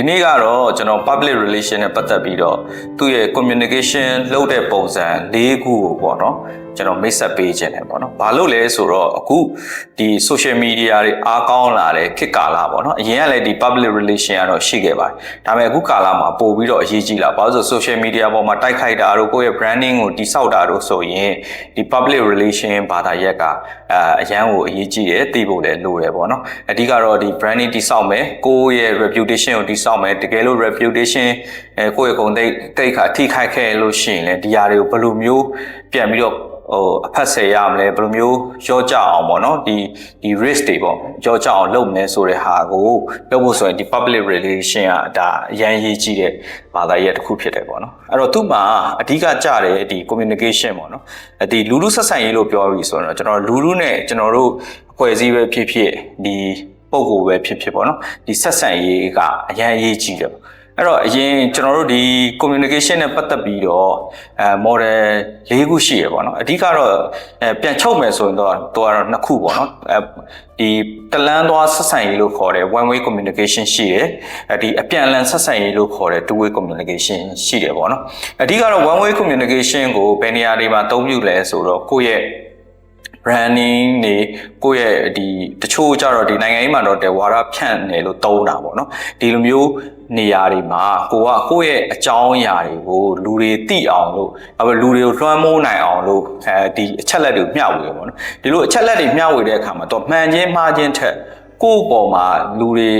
ဒီနေ့ကတော့ကျွန်တော် public relation နဲ့ပတ်သက်ပြီးတော့သူ့ရဲ့ communication လုပ်တဲ့ပုံစံ၄ခုကိုပေါ့နော် ကျွန်တော်မိတ်ဆက်ပေးခြင်းတယ်ပေါ့နော်။ဘာလို့လဲဆိုတော့အခုဒီ social media တွေအားကောင်းလာတဲ့ခေတ်ကာလပေါ့နော်။အရင်ကလည်းဒီ public relation ကတော့ရှိခဲ့ပါတယ်။ဒါပေမဲ့အခုကာလမှာပို့ပြီးတော့အရေးကြီးလာ။ဘာလို့ဆို social media ပေါ်မှာတိုက်ခိုက်တာတို့ကိုယ့်ရဲ့ branding ကိုတိစောက်တာတို့ဆိုရင်ဒီ public relation ဘာသာရက်ကအဲအရန်ကိုအရေးကြီးတယ်သိဖို့လည်းလိုတယ်ပေါ့နော်။အဓိကတော့ဒီ branding တိစောက်မယ်ကိုယ့်ရဲ့ reputation ကိုတိစောက်မယ်တကယ်လို့ reputation အဲကိုယ့်ရဲ့ဂုဏ်သိက္တိတ်ခါထိခိုက်ခဲ့လို့ရှိရင်လည်းဒီຢာတွေကိုဘယ်လိုမျိုးပြန်ပြီးတော့ဟိုအဖက်ဆယ်ရမလဲဘယ်လိုမျိုးရောကြအောင်ပေါ့နော်ဒီဒီ risk တွေပေါ့ရောကြအောင်လုပ်မယ်ဆိုတဲ့ဟာကိုလုပ်ဖို့ဆိုရင်ဒီ public relation ကဒါအရန်ရေးကြီးတဲ့ဘာသာရပ်တစ်ခုဖြစ်တယ်ပေါ့နော်အဲ့တော့သူ့မှာအဓိကကြတယ်ဒီ communication ပေါ့နော်ဒီလူလူဆက်ဆံရေးလို့ပြောပြီးဆိုတော့ကျွန်တော်လူလူနဲ့ကျွန်တော်တို့အဖွဲ့အစည်းပဲဖြစ်ဖြစ်ဒီပုံကိုပဲဖြစ်ဖြစ်ပေါ့နော်ဒီဆက်ဆံရေးကအရန်အရေးကြီးတယ်ပေါ့ အဲ့တော့အရင်ကျွန်တော်တို့ဒီ communication နဲ့ပတ်သက်ပြီးတော့အဲ model ၄ခုရှိရပေါ့နော်အဓိကတော့အဲပြန်ချုပ်မယ်ဆိုရင်တော့တော့ကတော့နှစ်ခုပေါ့နော်အဲဒီတလန်းသွားဆက်ဆံရေးလို့ခေါ်တယ် one way communication ရှိတယ်အဲဒီအပြန်အလှန်ဆက်ဆံရေးလို့ခေါ်တယ် two way communication ရှိတယ်ပေါ့နော်အဓိကတော့ one way communication ကိုဘယ်နေရာတွေမှာအသုံးပြုလဲဆိုတော့ကိုယ့်ရဲ့ branding တွေကိုယ့်ရဲ့ဒီတချို့ကြတော့ဒီနိုင်ငံရေးမှာတော့တယ်ဝါဒဖြန့်နေလို့သုံးတာပေါ့နော်ဒီလိုမျိုးနေရာတွေမှာကိုကကိုယ့်ရဲ့အကြောင်းအရာတွေကိုလူတွေသိအောင်လို့အဲလူတွေကိုလွှမ်းမိုးနိုင်အောင်လို့အဲဒီအချက်လက်တွေမျှဝေရပေါ့နော်ဒီလိုအချက်လက်တွေမျှဝေတဲ့အခါမှာတော့မှန်ချင်းမှားချင်းထက်ကိုယ့်ပေါ်မှာလူတွေ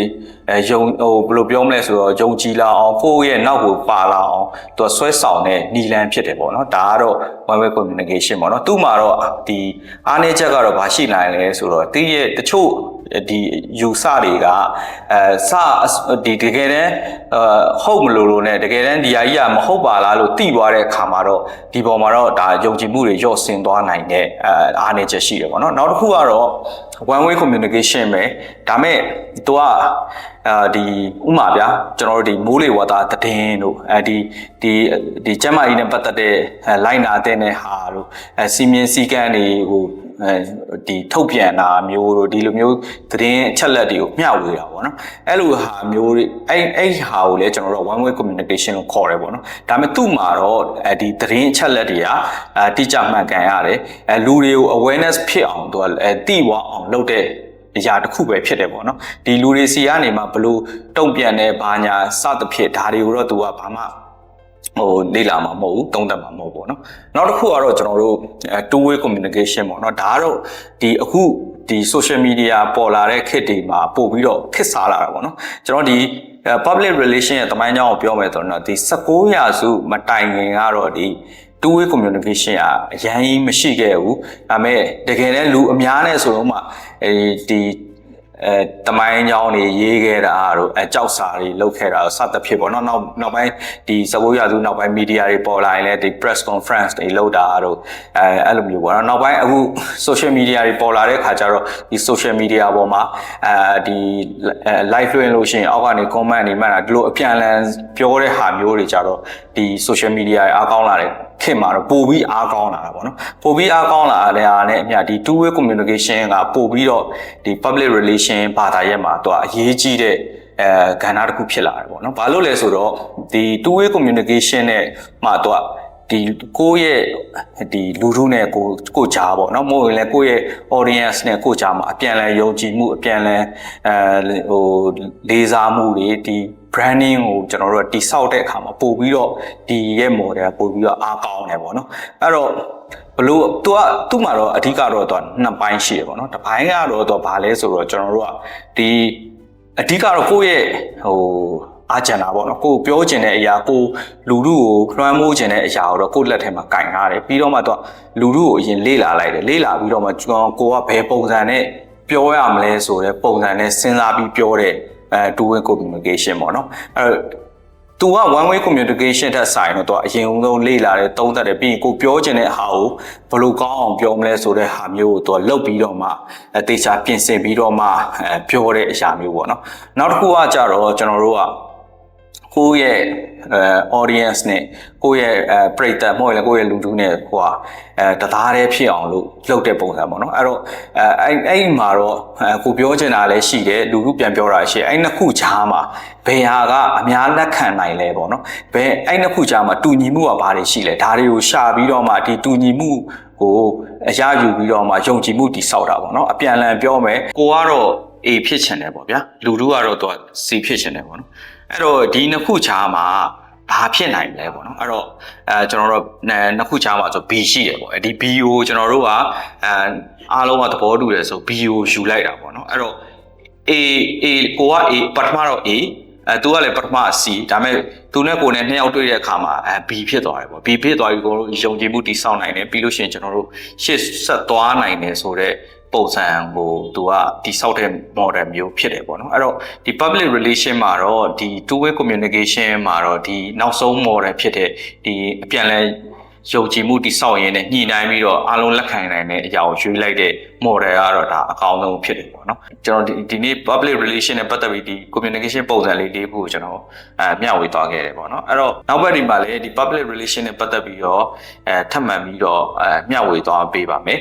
အဲယုံဟိုဘယ်လိုပြောမလဲဆိုတော့ယုံကြည်လာအောင်ကိုယ့်ရဲ့နောက်ကိုပါလာအောင်သူဆွဲဆောင်တဲ့နီလန်ဖြစ်တယ်ပေါ့နော်ဒါကတော့ one way communication ပေါ့နော်သူ့မှာတော့ဒီအားနည်းချက်ကတော့ဘာရှိနိုင်လဲဆိုတော့တည့်ရဲ့တချို့ဒီယူဆတွေကအဲစဒီတကယ်တမ်းအဟုတ်မလို့လို့ ਨੇ တကယ်တမ်းဒီဟာကြီးကမဟုတ်ပါလားလို့သိသွားတဲ့အခါမှာတော့ဒီပေါ်မှာတော့ဒါယုံကြည်မှုတွေညော့ဆင်းသွားနိုင်တဲ့အဲအားနည်းချက်ရှိတယ်ပေါ့နော်နောက်တစ်ခုကတော့ one way communication ပဲဒါမဲ့သူက အာဒီဥမာဗျာကျွန်တော်တို့ဒီမိုးလေဝသသတင်းတို့အဲဒီဒီဒီကျမ်းမာရေးနဲ့ပတ်သက်တဲ့လိုင်းနာတဲ့နဲ့ဟာတို့အဲစီမင်းစည်းကမ်းတွေဟိုအဲဒီထုတ်ပြန်တာမျိုးတို့ဒီလိုမျိုးသတင်းအချက်လက်တွေကိုမျှဝေတာပေါ့နော်အဲ့လိုဟာမျိုးတွေအဲ့အဲ့ဟာကိုလည်းကျွန်တော်တို့ one way communication လို့ခေါ်တယ်ပေါ့နော်ဒါပေမဲ့သူ့မှာတော့အဲဒီသတင်းအချက်လက်တွေကအဲတိကျမှန်ကန်ရတယ်အဲလူတွေကို awareness ဖြစ်အောင်သူကအဲတိဝအောင်လုပ်တဲ့ အရာတစ်ခုပဲဖြစ်တယ်ပေါ့နော်ဒီလူတွေစီကနေမှဘလို့တုံ့ပြန်တဲ့ဘာညာစသဖြင့်ဒါတွေကိုတော့သူကဘာမှဟိုလေ့လာမှာမဟုတ်ဘူးတုံးတက်မှာမဟုတ်ပေါ့နော်နောက်တစ်ခုကတော့ကျွန်တော်တို့ two way communication ပေါ့နော်ဒါကတော့ဒီအခုဒီ social media ပေါ်လာတဲ့ခေတ်တွေမှာပို့ပြီးတော့ခစ်စားလာတာပေါ့နော်ကျွန်တော်ဒီ public relation ရဲ့တမိုင်းကြောင်းကိုပြောမယ်ဆိုတော့ဒီ16ရာစုမတိုင်ခင်ကတော့ဒီ two way communication ကအရန်ကြီးမရှိခဲ့ဘူးဒါပေမဲ့တကယ်တမ်းလူအများနဲ့ဆိုတော့မှအဲဒီ အဲတမိုင်းကြောင်းတွေရေးခဲ့တာတို့အကြောက်စာတွေလုပ်ခဲ့တာစသဖြင့်ပေါ့နော်နောက်နောက်ပိုင်းဒီစပိုးရသူနောက်ပိုင်းမီဒီယာတွေပေါ်လာရင်လည်းဒီ press conference တွေလုပ်တာတို့အဲအဲ့လိုမျိုးပေါ့နော်နောက်ပိုင်းအခု social media တွေပေါ်လာတဲ့ခါကျတော့ဒီ social media ပေါ်မှာအဲဒီ live လွှင့်လို့ရှိရင်အောက်ကနေ comment တွေမှတ်တာဒီလိုအပြန်အလှန်ပြောတဲ့ဟာမျိုးတွေကြတော့ဒီ social media တွေအားကောင်းလာတယ်ခင်မှာတော့ပိုပြီးအားကောင်းလာတာပေါ့နော်ပိုပြီးအားကောင်းလာတဲ့အားနဲ့အမြဒီ two way communication ကပိုပြီးတော့ဒီ public relation ဘာသာရပ်မှာသူကအရေးကြီးတဲ့အဲကဏ္ဍတစ်ခုဖြစ်လာတယ်ပေါ့နော်ဘာလို့လဲဆိုတော့ဒီ two way communication နဲ့မှသူကဒီကိုယ့်ရဲ့ဒီလူထုနဲ့ကိုကိုကြားပေါ့နော်မဟုတ်ရင်လည်းကိုယ့်ရဲ့ audience နဲ့ကိုကြားမှာအပြန်အလှန်ယုံကြည်မှုအပြန်အလှန်အဲဟိုလေးစားမှုတွေဒီ branding ကိုကျွန်တော်တို့ကတိဆောက်တဲ့အခါမှာပို့ပြီးတော့ဒီရဲ့ model ပို့ပြီးတော့အားကောင်းတယ်ပေါ့နော်အဲ့တော့ ဘလို့သူကသူ့မှာတော့အဓိကတော့သူကနှစ်ပိုင်းရှိတယ်ပေါ့နော်တစ်ပိုင်းကတော့သူဘာလဲဆိုတော့ကျွန်တော်တို့ကဒီအဓိကတော့ကိုယ့်ရဲ့ဟိုအားကြံတာပေါ့နော်ကိုပြောချင်တဲ့အရာကိုလူလူကိုလွှမ်းမိုးချင်တဲ့အရာကိုတော့ကိုလက်ထဲမှာကင်ထားတယ်ပြီးတော့မှသူကလူလူကိုအရင်လေ့လာလိုက်တယ်လေ့လာပြီးတော့မှကျွန်တော်ကိုကဘယ်ပုံစံနဲ့ပြောရမလဲဆိုတဲ့ပုံစံနဲ့စဉ်းစားပြီးပြောတဲ့အဲ two way communication ပေါ့နော်အဲ သူက one way communication ထက်ဆိုင်တော့သူကအရင်ဆုံးလေ့လာတယ်သုံးသပ်တယ်ပြီးရင်ကိုပြောချင်တဲ့ဟာကိုဘယ်လိုကောင်းအောင်ပြောမလဲဆိုတဲ့ဟာမျိုးကိုသူကလုပ်ပြီးတော့မှအသေးချာပြင်ဆင်ပြီးတော့မှအဲပြောတဲ့အရာမျိုးပေါ့နော်နောက်တစ်ခုကကြတော့ကျွန်တော်တို့က ကိုယ့်ရဲ့အဲ audience နဲ့ကိုယ့်ရဲ့အဲပရိသတ်မဟုတ်ရင်လည်းကိုယ့်ရဲ့လူထုနဲ့ဟိုဟာအဲတသားတည်းဖြစ်အောင်လို့လုပ်တဲ့ပုံစံပေါ့နော်အဲ့တော့အဲအဲ့အဲ့ဒီမှာတော့အဲကိုပြောချင်တာလည်းရှိတယ်လူထုပြန်ပြောတာရှိတယ်အဲ့နှစ်ခုချားမှာဘယ်ဟာကအများလက်ခံနိုင်လဲပေါ့နော်ဘယ်အဲ့နှစ်ခုချားမှာတူညီမှုကဘာတွေရှိလဲဒါတွေကိုရှာပြီးတော့မှဒီတူညီမှုကိုအရယူပြီးတော့မှယုံကြည်မှုတည်ဆောက်တာပေါ့နော်အပြန်အလှန်ပြောမယ်ကိုကတော့ A ဖြစ်ချင်တယ်ပေါ့ဗျာလူထုကတော့သူက C ဖြစ်ချင်တယ်ပေါ့နော် အဲ့တော့ဒီနှစ်ခုချားမှာဘာဖြစ်နိုင်လဲပေါ့နော်အဲ့တော့အဲကျွန်တော်တို့အဲနှစ်ခုချားမှာဆို B ရှိတယ်ပေါ့အဲဒီ B ကိုကျွန်တော်တို့ကအဲအားလုံးကသဘောတူတယ်ဆို B ကိုယူလိုက်တာပေါ့နော်အဲ့တော့ A A ကိုက A ပထမတော့ A အဲသူကလည်းပထမ C ဒါပေမဲ့သူနဲ့ကိုနဲ့နှစ်ယောက်တွေ့တဲ့အခါမှာအဲ B ဖြစ်သွားတယ်ပေါ့ B ဖြစ်သွားပြီကိုတို့ယုံကြည်မှုတည်ဆောက်နိုင်တယ်ပြီးလို့ရှိရင်ကျွန်တော်တို့ရှေ့ဆက်သွားနိုင်တယ်ဆိုတော့ ပုံစံကိုသူကတိဆောက်တဲ့ model မျိုးဖြစ်တယ်ပေါ့နော်အဲ့တော့ဒီ public relation မှာတော့ဒီ two way communication မှာတော့ဒီနောက်ဆုံး model ဖြစ်တဲ့ဒီအပြန်လဲယုံကြည်မှုတိဆောက်ရင်းနဲ့ညှိနှိုင်းပြီးတော့အားလုံးလက်ခံနိုင်တဲ့အရာကိုရွေးလိုက်တဲ့ model ကတော့ဒါအကောင်းဆုံးဖြစ်တယ်ပေါ့နော်ကျွန်တော်ဒီဒီနေ့ public relation နဲ့ပတ်သက်ပြီးဒီ communication ပုံစံလေးလေးခုကိုကျွန်တော်အဲမျှဝေသွားခဲ့တယ်ပေါ့နော်အဲ့တော့နောက်ဘက်ဒီမှာလည်းဒီ public relation နဲ့ပတ်သက်ပြီးတော့အဲထပ်မံပြီးတော့အဲမျှဝေသွားပေးပါမယ်